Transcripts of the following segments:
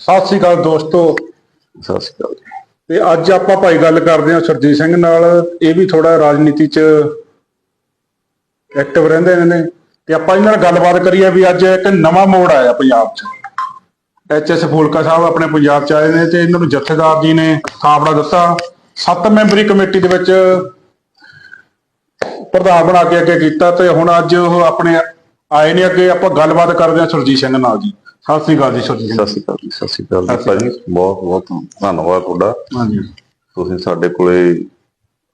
ਸਤਿ ਸ੍ਰੀ ਅਕਾਲ ਦੋਸਤੋ। ਸਤਿ ਸ਼੍ਰੀ ਅਕਾਲ। ਤੇ ਅੱਜ ਆਪਾਂ ਭਾਈ ਗੱਲ ਕਰਦੇ ਹਾਂ ਸਰਜੀਤ ਸਿੰਘ ਨਾਲ। ਇਹ ਵੀ ਥੋੜਾ ਰਾਜਨੀਤੀ ਚ ਐਕਟਿਵ ਰਹਿੰਦੇ ਨੇ ਤੇ ਆਪਾਂ ਇਹਨਾਂ ਨਾਲ ਗੱਲਬਾਤ ਕਰੀਏ ਵੀ ਅੱਜ ਇੱਕ ਨਵਾਂ ਮੋੜ ਆਇਆ ਪੰਜਾਬ ਚ। ਐਚਐਸ ਫੂਲਕਾ ਸਾਹਿਬ ਆਪਣੇ ਪੰਜਾਬ ਚ ਆਏ ਨੇ ਤੇ ਇਹਨਾਂ ਨੂੰ ਜਥੇਦਾਰ ਜੀ ਨੇ ਥਾਪੜਾ ਦਿੱਤਾ। ਸੱਤ ਮੈਂਬਰੀ ਕਮੇਟੀ ਦੇ ਵਿੱਚ ਪ੍ਰਧਾਨ ਬਣਾ ਕੇ ਅੱਗੇ ਕੀਤਾ ਤੇ ਹੁਣ ਅੱਜ ਉਹ ਆਪਣੇ ਆਏ ਨੇ ਅੱਗੇ ਆਪਾਂ ਗੱਲਬਾਤ ਕਰਦੇ ਹਾਂ ਸਰਜੀਤ ਸਿੰਘ ਨਾਲ ਜੀ। ਸਤਿ ਸ੍ਰੀ ਅਕਾਲ ਜੀ ਸਿੰਘ ਸਤਿ ਸ਼੍ਰੀ ਅਕਾਲ ਜੀ ਸਤਿ ਸ਼੍ਰੀ ਅਕਾਲ ਜੀ। ਭਾਜੀ ਬਹੁਤ ਬਹੁਤ ਧੰਨਵਾਦ ਤੁਹਾਡਾ। ਹਾਂਜੀ। ਤੁਸੀਂ ਸਾਡੇ ਕੋਲੇ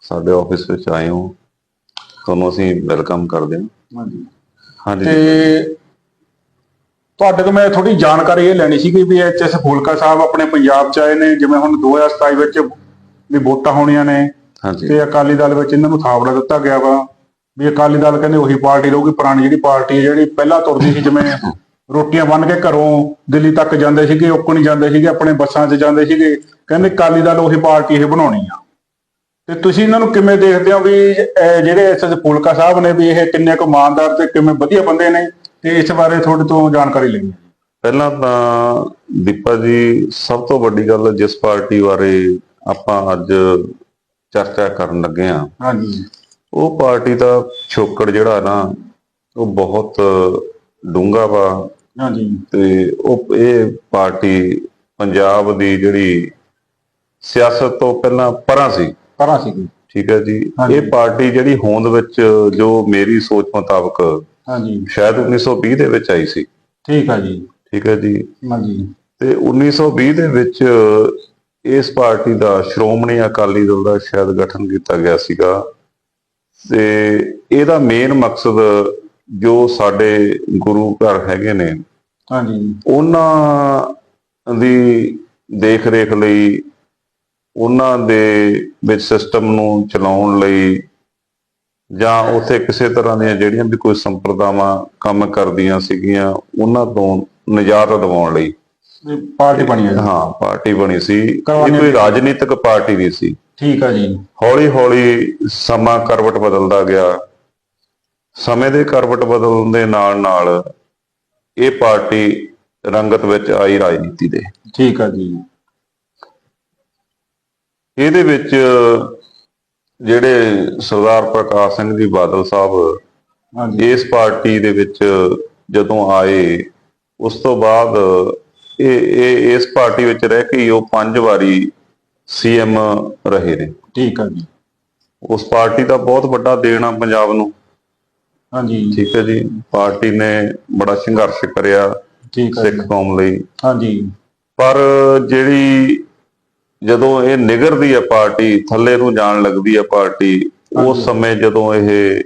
ਸਾਡੇ ਆਫਿਸ ਵਿੱਚ ਆਏ ਹੋ। ਤੁਹਾਨੂੰ ਅਸੀਂ ਵੈਲਕਮ ਕਰਦੇ ਹਾਂ। ਹਾਂਜੀ। ਹਾਂਜੀ। ਤੇ ਤੁਹਾਡੇ ਤੋਂ ਮੈਂ ਥੋੜੀ ਜਾਣਕਾਰੀ ਇਹ ਲੈਣੀ ਸੀ ਕਿ ਵੀ ਐਚਐਸ ਫੂਲਕਾ ਸਾਹਿਬ ਆਪਣੇ ਪੰਜਾਬ ਚ ਆਏ ਨੇ ਜਿਵੇਂ ਹੁਣ 2027 ਵਿੱਚ ਵੀ ਵੋਟਾਂ ਹੋਣੀਆਂ ਨੇ। ਹਾਂਜੀ। ਤੇ ਅਕਾਲੀ ਦਲ ਵਿੱਚ ਇਹਨਾਂ ਨੂੰ ਥਾਪੜਾ ਦਿੱਤਾ ਗਿਆ ਵਾ। ਵੀ ਅਕਾਲੀ ਦਲ ਕਹਿੰਦੇ ਉਹੀ ਪਾਰਟੀ ਰਹੂਗੀ ਪੁਰਾਣੀ ਜਿਹੜੀ ਪਾਰਟੀ ਹੈ ਜਿਹੜੀ ਪਹਿਲਾਂ ਤੁਰਦੀ ਸੀ ਜਿਵੇਂ ਰੋਟੀਆਂ ਬੰਨ ਕੇ ਘਰੋਂ ਦਿੱਲੀ ਤੱਕ ਜਾਂਦੇ ਸੀਗੇ ਉੱਕਣ ਜਾਂਦੇ ਸੀਗੇ ਆਪਣੇ ਬੱਸਾਂ 'ਚ ਜਾਂਦੇ ਸੀਗੇ। ਕਹਿੰਦੇ ਅਕਾਲੀ ਦਲ ਉਹੀ ਪਾਰਟੀ ਇਹ ਬਣਾਉਣੀ ਆ। ਤੇ ਤੁਸੀਂ ਇਹਨਾਂ ਨੂੰ ਕਿਵੇਂ ਦੇਖਦੇ ਹੋ ਵੀ ਜਿਹੜੇ ਐਸਐਸ ਫੂਲਕਾ ਸਾਹਿਬ ਨੇ ਵੀ ਇਹ ਕਿੰਨੇ ਕੁ ਇਮਾਨਦਾਰ ਤੇ ਕਿਵੇਂ ਵਧੀਆ ਬੰਦੇ ਨੇ? ਤੇ ਇਸ ਬਾਰੇ ਤੁਹਾਡੇ ਤੋਂ ਜਾਣਕਾਰੀ ਲੈਣੀ ਹੈ। ਪਹਿਲਾਂ ਤਾਂ ਦੀਪਾ ਜੀ ਸਭ ਤੋਂ ਵੱਡੀ ਗੱਲ ਜਿਸ ਪਾਰਟੀ ਬਾਰੇ ਆਪਾਂ ਅੱਜ ਚਰਚਾ ਕਰਨ ਲੱਗੇ ਆ ਹਾਂਜੀ। ਉਹ ਪਾਰਟੀ ਦਾ ਛੋਕੜ ਜਿਹੜਾ ਨਾ ਉਹ ਬਹੁਤ ਡੂੰਘਾ ਵਾ। ਹਾਂਜੀ। ਤੇ ਉਹ ਇਹ ਪਾਰਟੀ ਪੰਜਾਬ ਦੀ ਜਿਹੜੀ ਸਿਆਸਤ ਤੋਂ ਪਹਿਲਾਂ ਪਰਾਂ ਸੀ। ਪਰਾਂ ਸੀਗੀ ਠੀਕ ਹੈ ਜੀ। ਇਹ ਪਾਰਟੀ ਜਿਹੜੀ ਹੋਂਦ ਵਿੱਚ ਜੋ ਮੇਰੀ ਸੋਚ ਮੁਤਾਬਕ ਹਾਂਜੀ। ਸ਼ਾਇਦ 1920 ਦੇ ਵਿੱਚ ਆਈ ਸੀ। ਠੀਕ ਆ ਜੀ। ਠੀਕ ਹੈ ਜੀ। ਹਾਂਜੀ। ਤੇ 1920 ਦੇ ਵਿੱਚ ਇਸ ਪਾਰਟੀ ਦਾ ਸ਼੍ਰੋਮਣੀ ਅਕਾਲੀ ਦਲ ਦਾ ਸ਼ਾਇਦ ਗਠਨ ਕੀਤਾ ਗਿਆ ਸੀਗਾ। ਤੇ ਇਹਦਾ ਮੇਨ ਮਕਸਦ ਜੋ ਸਾਡੇ ਗੁਰੂ ਘਰ ਹੈਗੇ ਨੇ ਹਾਂਜੀ। ਉਹਨਾਂ ਦੀ ਦੇਖ ਰੇਖ ਲਈ ਉਹਨਾਂ ਦੇ ਵਿੱਚ ਸਿਸਟਮ ਨੂੰ ਚਲਾਉਣ ਲਈ ਜਾਂ ਉੱਥੇ ਕਿਸੇ ਤਰ੍ਹਾਂ ਦੀਆਂ ਜਿਹੜੀਆਂ ਵੀ ਕੋਈ ਸੰਪਰਦਾਵਾਂ ਕੰਮ ਕਰਦੀਆਂ ਸੀਗੀਆਂ ਉਹਨਾਂ ਤੋਂ ਨਿਜਾਤ ਦਿਵਾਉਣ ਲਈ। ਪਾਰਟੀ ਬਣੀ ਹੈ। ਹਾਂ ਪਾਰਟੀ ਬਣੀ ਸੀ। ਇਹ ਕੋਈ ਰਾਜਨੀਤਿਕ ਪਾਰਟੀ ਨਹੀਂ ਸੀ। ਠੀਕ ਆ ਜੀ। ਹੌਲੀ ਹੌਲੀ ਸਮਾਂ ਕਰਵਟ ਬਦਲਦਾ ਗਿਆ। ਸਮੇਂ ਦੇ ਕਰਵਟ ਬਦਲਣ ਦੇ ਨਾਲ ਨਾਲ ਇਹ ਪਾਰਟੀ ਰੰਗਤ ਵਿੱਚ ਆਈ ਰਾਜਨੀਤੀ ਦੇ। ਠੀਕ ਆ ਜੀ। ਇਹਦੇ ਵਿੱਚ ਜਿਹੜੇ ਸਰਦਾਰ ਪ੍ਰਕਾਸ਼ ਸਿੰਘ ਜੀ ਬਾਦਲ ਸਾਹਿਬ ਇਸ ਪਾਰਟੀ ਦੇ ਵਿੱਚ ਜਦੋਂ ਆਏ ਉਸ ਤੋਂ ਬਾਅਦ ਇਹ ਇਹ ਇਸ ਪਾਰਟੀ ਵਿੱਚ ਰਹਿ ਕੇ ਉਹ ਪੰਜ ਵਾਰੀ ਸੀਐਮ ਰਹੇ ਨੇ। ਠੀਕ ਆ ਜੀ। ਉਸ ਪਾਰਟੀ ਦਾ ਬਹੁਤ ਵੱਡਾ ਦੇਣ ਪੰਜਾਬ ਨੂੰ। ਹਾਂਜੀ। ਠੀਕ ਹੈ ਜੀ। ਪਾਰਟੀ ਨੇ ਬੜਾ ਸੰਘਰਸ਼ ਕਰਿਆ ਠੀਕ ਜੀ ਸਿੱਖ ਕੌਮ ਲਈ। ਹਾਂਜੀ। ਪਰ ਜਿਹੜੀ ਜਦੋਂ ਇਹ ਨਿਗਰਦੀ ਹੈ ਪਾਰਟੀ ਥੱਲੇ ਨੂੰ ਜਾਣ ਲੱਗਦੀ ਹੈ ਪਾਰਟੀ ਉਸ। ਸਮੇਂ ਜਦੋਂ ਇਹ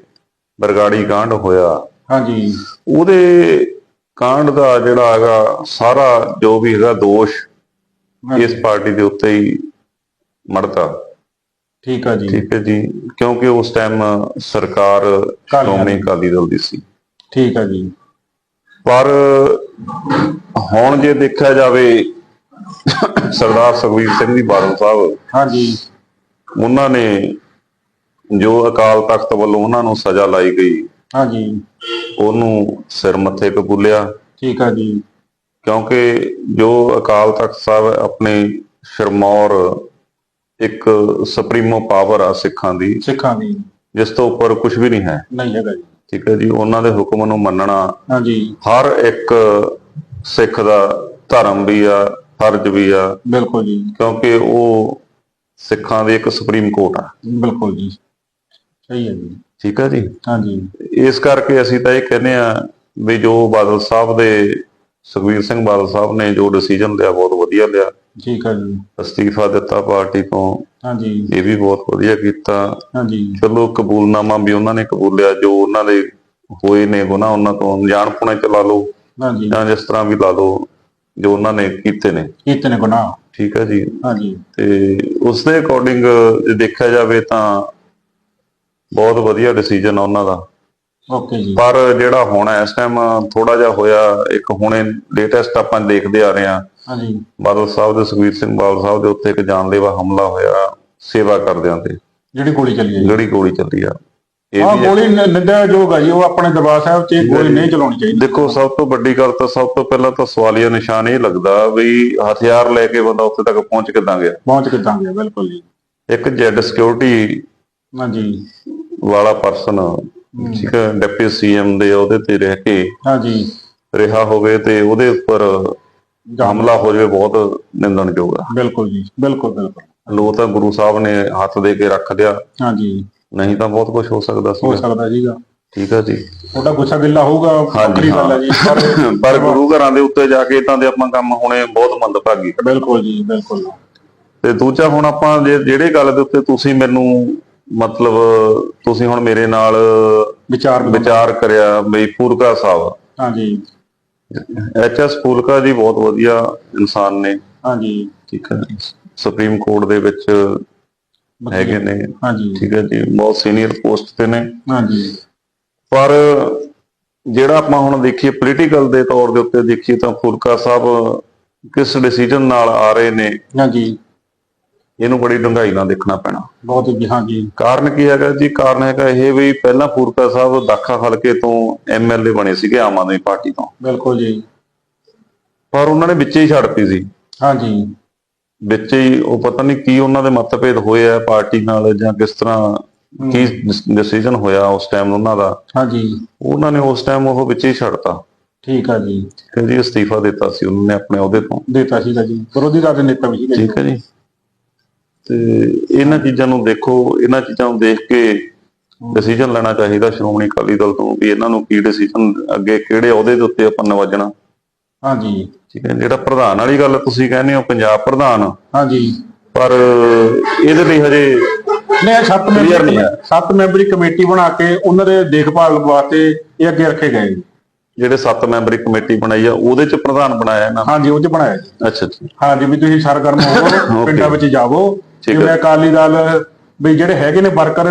ਬਰਗਾੜੀ ਕਾਂਡ ਹੋਇਆ ਹਾਂਜੀ। ਉਹਦੇ ਕਾਂਡ ਦਾ ਜਿਹੜਾ ਹੈਗਾ ਸਾਰਾ ਜੋ ਵੀ ਹੈਗਾ ਦੋਸ਼ ਇਸ ਪਾਰਟੀ ਦੇ ਉੱਤੇ ਹੀ ਮੜਦਾ ਠੀਕ ਆ ਜੀ। ਠੀਕ ਹੈ ਜੀ ਕਿਉਂਕਿ ਉਸ ਟਾਈਮ ਸਰਕਾਰ ਸ਼੍ਰੋਮਣੀ ਅਕਾਲੀ ਦਲ ਦੀ ਸੀ। ਠੀਕ ਆ ਜੀ। ਪਰ ਹੁਣ ਜੇ ਦੇਖਿਆ ਜਾਵੇ ਸਰਦਾਰ ਸੁਖਬੀਰ ਸਿੰਘ ਜੀ ਬਾਦਲ ਸਾਹਿਬ ਹਾਂਜੀ ਉਹਨਾਂ ਨੇ ਜੋ ਅਕਾਲ ਤਖਤ ਵੱਲੋਂ ਉਹਨਾਂ ਨੂੰ ਸਜ਼ਾ ਲਾਈ ਗਈ ਹਾਂਜੀ ਉਹਨੂੰ ਸਿਰ ਮੱਥੇ ਕਬੂਲਿਆ ਠੀਕ ਆ ਜੀ। ਕਿਉਂਕਿ ਜੋ ਅਕਾਲ ਤਖਤ ਸਾਹਿਬ ਆਪਣੀ ਸ਼ਰਮੌਰ ਇੱਕ ਸੁਪਰੀਮੋ ਪਾਵਰ ਆ ਸਿੱਖਾਂ ਦੀ। ਸਿੱਖਾਂ ਦੀ। ਜਿਸ ਤੋਂ ਉੱਪਰ ਕੁਝ ਵੀ ਨਹੀਂ ਹੈ। ਨਹੀਂ ਹੈਗਾ ਜੀ। ਠੀਕ ਹੈ ਜੀ ਉਹਨਾਂ ਦੇ ਹੁਕਮ ਨੂੰ ਮੰਨਣਾ ਹਾਂਜੀ। ਹਰ ਇੱਕ ਸਿੱਖ ਦਾ ਧਰਮ ਵੀ ਆ ਫਰਜ਼ ਵੀ ਆ। ਬਿਲਕੁਲ ਜੀ। ਕਿਉਂਕਿ ਉਹ ਸਿੱਖਾਂ ਦੀ ਇੱਕ ਸੁਪਰੀਮ ਕੋਰਟ ਆ। ਬਿਲਕੁਲ ਜੀ। ਸਹੀ ਹੈ ਜੀ। ਠੀਕ ਹੈ ਜੀ। ਹਾਂਜੀ। ਇਸ ਕਰਕੇ ਅਸੀਂ ਤਾਂ ਇਹ ਕਹਿੰਦੇ ਆ ਵੀ ਜੋ ਬਾਦਲ ਸਾਹਿਬ ਦੇ ਸੁਖਬੀਰ ਸਿੰਘ ਬਾਦਲ ਸਾਹਿਬ ਨੇ ਜੋ ਡਿਸੀਜਨ ਲਿਆ ਬਹੁਤ ਵਧੀਆ ਲਿਆ। ਠੀਕ ਆ ਜੀ ਅਸਤੀਫਾ ਦਿੱਤਾ ਪਾਰਟੀ ਤੋਂ। ਹਾਂਜੀ। ਇਹ ਵੀ ਬਹੁਤ ਵਧੀਆ ਕੀਤਾ। ਹਾਂਜੀ। ਚਲੋ ਕਬੂਲਨਾਮਾ ਵੀ ਉਹਨਾਂ ਨੇ ਕਬੂਲਿਆ ਜੋ ਉਹਨਾਂ ਦੇ ਹੋਏ ਨੇ ਗੁਨਾਹ ਉਹਨਾਂ ਤੋਂ ਅਣਜਾਣ ਪੁਣੇ ਚ ਲਾ ਲਓ ਹਾਂਜੀ। ਜਾਂ ਜਿਸ ਤਰ੍ਹਾਂ ਵੀ ਲਾ ਲਓ ਜੋ ਉਹਨਾਂ ਨੇ ਕੀਤੇ ਨੇ। ਕੀਤੇ ਨੇ ਗੁਨਾਹ। ਠੀਕ ਹੈ ਜੀ। ਹਾਂਜੀ। ਤੇ ਉਸ ਦੇ ਅਕੋਰਡਿੰਗ ਜੇ ਦੇਖਿਆ ਜਾਵੇ ਤਾਂ ਬਹੁਤ ਵਧੀਆ ਡਿਸੀਜਨ ਆ ਉਹਨਾਂ ਦਾ। ਓਕੇ ਜੀ। ਪਰ ਜਿਹੜਾ ਹੁਣ ਇਸ ਟਾਈਮ ਥੋੜਾ ਜਿਹਾ ਹੋਇਆ ਇੱਕ ਹੁਣੇ ਲੇਟੈਸਟ ਆਪਾਂ ਦੇਖਦੇ ਆ ਰਹੇ ਹਾਂ। ਹਾਂਜੀ। ਬਾਦਲ ਸਾਹਿਬ ਦੇ ਸੁਖਬੀਰ ਸਿੰਘ ਬਾਦਲ ਸਾਹਿਬ ਦੇ ਉੱਤੇ ਇੱਕ ਜਾਨਲੇਵਾ ਹਮਲਾ ਹੋਇਆ ਸੇਵਾ ਕਰਦਿਆਂ ਤੇ। ਜਿਹੜੀ ਗੋਲੀ ਚੱਲੀ ਹੈ ਜਿਹੜੀ ਗੋਲੀ ਚੱਲੀ ਆ। ਇਹ ਹਾਂ ਗੋਲੀ ਨ- ਨਿੰਦਿਆਯੋਗ ਆ ਜੀ ਉਹ ਆਪਣੇ ਦਰਬਾਰ ਸਾਹਿਬ ਇਹ ਗੋਲੀ ਨਹੀਂ ਚਲਾਉਣੀ ਚਾਹੀਦੀ। ਦੇਖੋ ਸਭ ਤੋਂ ਵੱਡੀ ਗੱਲ ਤਾਂ ਸਭ ਤੋਂ ਪਹਿਲਾਂ ਤਾਂ ਸਵਾਲੀਆ ਨਿਸ਼ਾਨ ਇਹ ਲੱਗਦਾ ਵੀ ਹਥਿਆਰ ਲੈ ਕੇ ਬੰਦਾ ਉੱਥੇ ਤੱਕ ਪਹੁੰਚ ਕਿੱਦਾਂ ਗਿਆ? ਪਹੁੰਚ ਕਿੱਦਾਂ ਗਿਆ ਬਿਲਕੁਲ ਜੀ। ਇੱਕ ਜੈਡ ਸਿਕਿਉਰਿਟੀ ਹਾਂਜੀ। ਵਾਲਾ ਪਰਸਨ ਠੀਕ ਹੈ ਡਿਪਟੀ ਸੀਐਮ ਦੇ ਉਹਦੇ ਤੇ ਰਹਿ ਕੇ ਹਾਂਜੀ। ਰਿਹਾ ਹੋਵੇ ਤੇ ਉਹਦੇ ਉੱਪਰ ਹਮਲਾ ਹੋ ਜਾਵੇ ਬਹੁਤ ਨਿੰਦਣਯੋਗ ਆ। ਬਿਲਕੁਲ ਜੀ ਬਿਲਕੁਲ ਬਿਲਕੁਲ। ਲੋ ਤਾਂ ਗੁਰੂ ਸਾਹਿਬ ਨੇ ਹੱਥ ਦੇ ਕੇ ਰੱਖ ਲਿਆ ਹਾਂਜੀ। ਨਹੀਂ ਤਾਂ ਬਹੁਤ ਕੁਝ ਹੋ ਸਕਦਾ ਹੋ ਸੀ ਸਕਦਾ ਜੀਗਾ ਠੀਕ ਹੈ ਜੀ। ਉਹਦਾ ਗੁੱਸਾ ਗਿੱਲਾ ਹੋਊਗਾ ਵੱਖਰੀ ਗੱਲ ਹੈ ਜੀ। ਪਰ ਪਰ ਗੁਰੂ ਘਰਾਂ ਦੇ ਉੱਤੇ ਜਾ ਕੇ ਤਾਂ ਦੇ ਆਪਾਂ ਕੰਮ ਹੋਣੇ ਬਹੁਤ ਮੰਦਭਾਗੀ। ਬਿਲਕੁਲ ਜੀ ਬਿਲਕੁਲ। ਤੇ ਦੂਜਾ ਹੁਣ ਆਪਾਂ ਜਿਹੜੇ ਗੱਲ ਦੇ ਉੱਤੇ ਤੁਸੀਂ ਮੈਨੂੰ ਮਤਲਬ ਤੁਸੀਂ ਹੁਣ ਮੇਰੇ ਨਾਲ ਵਿਚਾਰ। ਵਿਚਾਰ ਕਰਿਆ ਬਈ ਪੂਰਕਾ ਸਾਹਿਬ। ਹਾਂਜੀ। ਐਚ ਐਸ ਪੂਰਕਾ ਜੀ ਬਹੁਤ ਵਧੀਆ ਇਨਸਾਨ ਨੇ। ਹਾਂਜੀ। ਠੀਕ ਹੈ। ਸੁਪਰੀਮ ਕੋਰਟ ਦੇ ਵਿੱਚ ਹੈਗੇ ਨੇ। ਹਾਂਜੀ। ਠੀਕ ਹੈ ਜੀ ਬਹੁਤ ਸੀਨੀਅਰ ਪੋਸਟ ਤੇ ਨੇ। ਹਾਂਜੀ। ਪਰ ਜਿਹੜਾ ਆਪਾਂ ਹੁਣ ਦੇਖੀਏ ਪੋਲੀਟੀਕਲ ਦੇ ਤੌਰ ਦੇ ਉੱਤੇ ਦੇਖੀਏ ਤਾਂ ਫੁਲਕਾ ਸਾਹਿਬ ਕਿਸ ਡਿਸੀਜਨ ਨਾਲ ਆ ਰਹੇ ਨੇ ਹਾਂਜੀ। ਇਹਨੂੰ ਬੜੀ ਡੂੰਘਾਈ ਨਾਲ ਦੇਖਣਾ ਪੈਣਾ। ਬਹੁਤ ਜੀ ਹਾਂਜੀ ਕਾਰਨ ਕੀ ਹੈਗਾ ਜੀ? ਕਾਰਨ ਹੈਗਾ ਇਹ ਵੀ ਪਹਿਲਾਂ ਫੁਲਕਾ ਸਾਹਿਬ ਦਾਖਾ ਹਲਕੇ ਤੋਂ ਐਮਐਲਏ ਬਣੇ ਸੀਗੇ ਆਮ ਆਦਮੀ ਪਾਰਟੀ ਤੋਂ। ਬਿਲਕੁਲ ਜੀ। ਪਰ ਉਹਨਾਂ ਨੇ ਵਿੱਚੇ ਹੀ ਛੱਡਤੀ ਸੀ। ਹਾਂਜੀ ਵਿੱਚ ਹੀ ਉਹ ਪਤਾ ਨਹੀਂ ਕੀ ਉਹਨਾਂ ਦੇ ਮਤਭੇਦ ਹੋਏ ਆ ਪਾਰਟੀ ਨਾਲ ਜਾਂ ਕਿਸ ਤਰ੍ਹਾਂ ਕੀ ਡਿਸੀਜਨ ਹੋਇਆ ਉਸ ਟਾਈਮ ਉਹਨਾਂ ਦਾ। ਹਾਂਜੀ ਉਹਨਾਂ ਨੇ ਉਸ ਟਾਈਮ ਉਹ ਵਿੱਚ ਹੀ ਛੱਡਤਾ ਠੀਕ ਆ ਜੀ। ਕਿ ਜੀ ਅਸਤੀਫਾ ਦਿੱਤਾ ਸੀ ਉਹਨਾਂ ਨੇ ਆਪਣੇ ਅਹੁਦੇ ਤੋਂ। ਦਿੱਤਾ ਸੀਗਾ ਜੀ। ਵਿਰੋਧੀ ਦਲ ਦੇ ਨੇਤਾ ਵੀ ਸੀਗੇ। ਜੀ। ਠੀਕ ਹੈ ਜੀ। ਤੇ ਇਹਨਾਂ ਚੀਜ਼ਾਂ ਨੂੰ ਦੇਖੋ ਇਹਨਾਂ ਚੀਜ਼ਾਂ ਨੂੰ ਦੇਖ ਕੇ ਡਿਸੀਜਨ ਲੈਣਾ ਚਾਹੀਦਾ ਸ਼੍ਰੋਮਣੀ ਅਕਾਲੀ ਦਲ ਤੋਂ ਵੀ ਇਹਨਾਂ ਨੂੰ ਕੀ ਡਿਸੀਜਨ ਅੱਗੇ ਕਿਹੜੇ ਅਹੁਦੇ ਦੇ ਉੱਤੇ ਆਪਾਂ ਨਵਾਜਣਾ ਹਾਂਜੀ ਠੀਕ ਹੈ ਜਿਹੜਾ ਪ੍ਰਧਾਨ ਵਾਲੀ ਗੱਲ ਤੁਸੀਂ ਕਹਿੰਦੇ ਹੋ ਪੰਜਾਬ ਪ੍ਰਧਾਨ ਹਾਂਜੀ ਪਰ ਇਹਦੇ ਲਈ ਹਜੇ ਸੱਤ Clear ਮੈਂਬਰੀ ਨਹੀਂ ਹੈ। ਸੱਤ ਮੈਂਬਰੀ ਕਮੇਟੀ ਬਣਾ ਕੇ ਉਹਨਾਂ ਦੇ ਦੇਖਭਾਲ ਵਾਸਤੇ ਇਹ ਅੱਗੇ ਰੱਖੇ ਗਏ। ਜਿਹੜੇ ਸੱਤ ਮੈਂਬਰੀ ਕਮੇਟੀ ਬਣਾਈ ਆ ਉਹਦੇ ਚ ਪ੍ਰਧਾਨ ਬਣਾਇਆ ਨੂੰ। ਹਾਂਜੀ ਉਹ 'ਚ ਬਣਾਇਆ ਅੱਛਾ ਜੀ ਹਾਂਜੀ ਵੀ ਤੁਸੀਂ ਸਰਗਰਮ ਹੋਵੋ ਪਿੰਡਾਂ ਵਿੱਚ ਜਾਵੋ ਹੈ। ਜਿਵੇਂ ਅਕਾਲੀ ਦਲ ਵੀ ਜਿਹੜੇ ਹੈਗੇ ਨੇ ਵਰਕਰ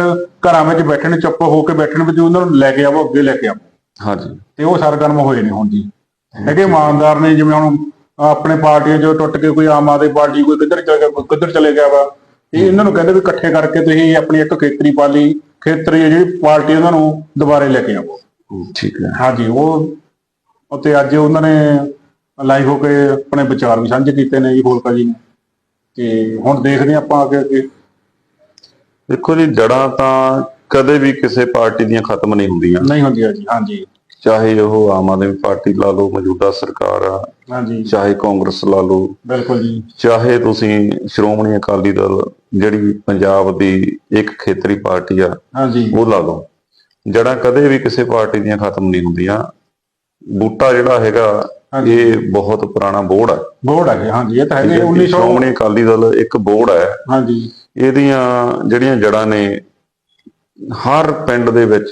ਘਰਾਂ ਵਿੱਚ ਬੈਠਣ ਚੁੱਪ ਹੋ ਕੇ ਬੈਠਣ ਵੀ ਤੁਸੀਂ ਉਹਨਾਂ ਨੂੰ ਲੈ ਕੇ ਆਵੋ ਅੱਗੇ ਲੈ ਕੇ ਆਵੋ। ਹਾਂਜੀ। ਤੇ ਉਹ ਸਰਗਰਮ ਹੋਏ ਨੇ ਹੁਣ ਜੀ। ਹੈਗੇ ਇਮਾਨਦਾਰ ਨੇ ਜਿਵੇਂ ਹੁਣ ਆਪਣੇ ਪਾਰਟੀਆਂ ਜੋ ਟੁੱਟ ਕੇ ਕੋਈ ਆਮ ਆਦਮੀ ਪਾਰਟੀ ਕੋਈ ਕਿੱਧਰ ਚਲੇ ਗਿਆ ਕੋਈ ਕਿੱਧਰ ਚਲੇ ਗਿਆ ਵਾ। ਇਹ ਇਹਨਾਂ ਨੂੰ ਕਹਿੰਦੇ ਵੀ ਇਕੱਠੇ ਕਰਕੇ ਤੁਸੀਂ ਆਪਣੀ ਇੱਕ ਖੇਤਰੀ ਪਾਲੀ ਖੇਤਰੀ ਜਿਹੜੀ ਪਾਰਟੀ ਉਹਨਾਂ ਨੂੰ ਦੁਬਾਰੇ ਲੈ ਕੇ ਆਵੋ। ਠੀਕ ਹੈ। ਹਾਂਜੀ ਉਹ ਅਤੇ ਅੱਜ ਉਹਨਾਂ ਨੇ ਲਾਈਵ ਹੋ ਕੇ ਆਪਣੇ ਵਿਚਾਰ ਵੀ ਸਾਂਝੇ ਕੀਤੇ ਨੇ ਜੀ ਹੋਲਕਾ ਜੀ ਨੇ ਤੇ ਹੁਣ ਦੇਖਦੇ ਆਪਾਂ ਅੱਗੇ ਅੱਗੇ। ਦੇਖੋ ਜੀ ਜੜਾਂ ਤਾਂ ਕਦੇ ਵੀ ਕਿਸੇ ਪਾਰਟੀ ਦੀਆਂ ਖਤਮ ਨਹੀਂ ਹੁੰਦੀਆਂ। ਨਹੀਂ ਹੁੰਦੀਆਂ ਜੀ ਹਾਂਜੀ। ਚਾਹੇ ਉਹ ਆਮ ਆਦਮੀ ਪਾਰਟੀ ਲਾ ਲਓ ਮੌਜੂਦਾ ਸਰਕਾਰ ਆ ਹਾਂਜੀ। ਚਾਹੇ ਕਾਂਗਰਸ ਲਾ ਲਓ। ਬਿਲਕੁਲ ਜੀ। ਚਾਹੇ ਤੁਸੀਂ ਸ਼੍ਰੋਮਣੀ ਅਕਾਲੀ ਦਲ ਜਿਹੜੀ ਪੰਜਾਬ ਦੀ ਇੱਕ ਖੇਤਰੀ ਪਾਰਟੀ ਆ ਹਾਂਜੀ। ਉਹ ਲਾ ਲਓ। ਜੜਾਂ ਕਦੇ ਵੀ ਕਿਸੇ ਪਾਰਟੀ ਦੀਆਂ ਖਤਮ ਨਹੀਂ ਹੁੰਦੀਆਂ। ਬੂਟਾ ਜਿਹੜਾ ਹੈਗਾ। ਇਹ ਬਹੁਤ ਪੁਰਾਣਾ ਬੋੜ ਹੈ। ਬੋਰਡ ਹੈ ਹਾਂਜੀ ਇਹ ਤਾਂ ਹੈਗੇ 1900 ਸ਼੍ਰੋਮਣੀ ਅਕਾਲੀ ਦਲ ਇੱਕ ਬੋੜ ਹੈ। ਹਾਂਜੀ। ਇਹਦੀਆਂ ਜਿਹੜੀਆਂ ਜੜਾਂ ਨੇ ਹਰ ਪਿੰਡ ਦੇ ਵਿੱਚ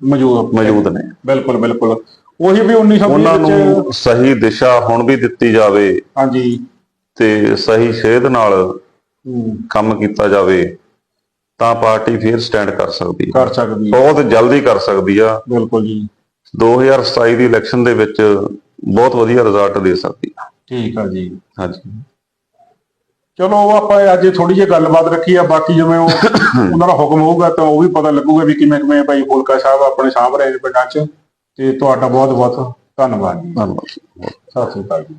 ਮੌਜੂਦ ਮੌਜੂਦ ਨੇ। ਬਿਲਕੁਲ ਬਿਲਕੁਲ। ਉਹੀ ਵੀ 1920 ਉਹਨਾਂ ਨੂੰ ਸਹੀ ਦਿਸ਼ਾ ਹੁਣ ਵੀ ਦਿੱਤੀ ਜਾਵੇ ਹਾਂਜੀ। ਤੇ ਸਹੀ ਸੇਧ ਨਾਲ ਕੰਮ ਕੀਤਾ ਜਾਵੇ ਤਾਂ ਪਾਰਟੀ ਫੇਰ ਸਟੈਂਡ ਕਰ ਸਕਦੀ ਹੈ। ਕਰ ਸਕਦੀ ਹੈ। ਬਹੁਤ ਜਲਦੀ ਕਰ ਸਕਦੀ ਆ। ਬਿਲਕੁਲ ਜੀ। 2027 ਦੀ ਇਲੈਕਸ਼ਨ ਦੇ ਵਿੱਚ ਬਹੁਤ ਵਧੀਆ ਰਿਜ਼ਲਟ ਦੇ ਸਕਦੀ ਠੀਕ ਆ ਜੀ। ਹਾਂਜੀ। ਚਲੋ ਉਹ ਆਪਾਂ ਅੱਜ ਥੋੜੀ ਜਿਹੀ ਗੱਲਬਾਤ ਰੱਖੀ ਆ ਬਾਕੀ ਜਿਵੇਂ ਉਹ ਉਹਨਾਂ ਦਾ ਹੁਕਮ ਹੋਊਗਾ ਤਾਂ ਉਹ ਵੀ ਪਤਾ ਲੱਗੂਗਾ ਵੀ ਕਿਵੇਂ ਕਿਵੇਂ ਭਾਈ ਫੁਲਕਾ ਸਾਹਿਬ ਆਪਣੇ ਸਾਹਮਣੇ ਪਿੰਡਾਂ 'ਚ। ਤੇ ਤੁਹਾਡਾ ਬਹੁਤ ਬਹੁਤ ਧੰਨਵਾਦ ਜੀ। ਧੰਨਵਾਦ ਸਤਿ ਸ੍ਰੀ ਅਕਾਲ ਜੀ।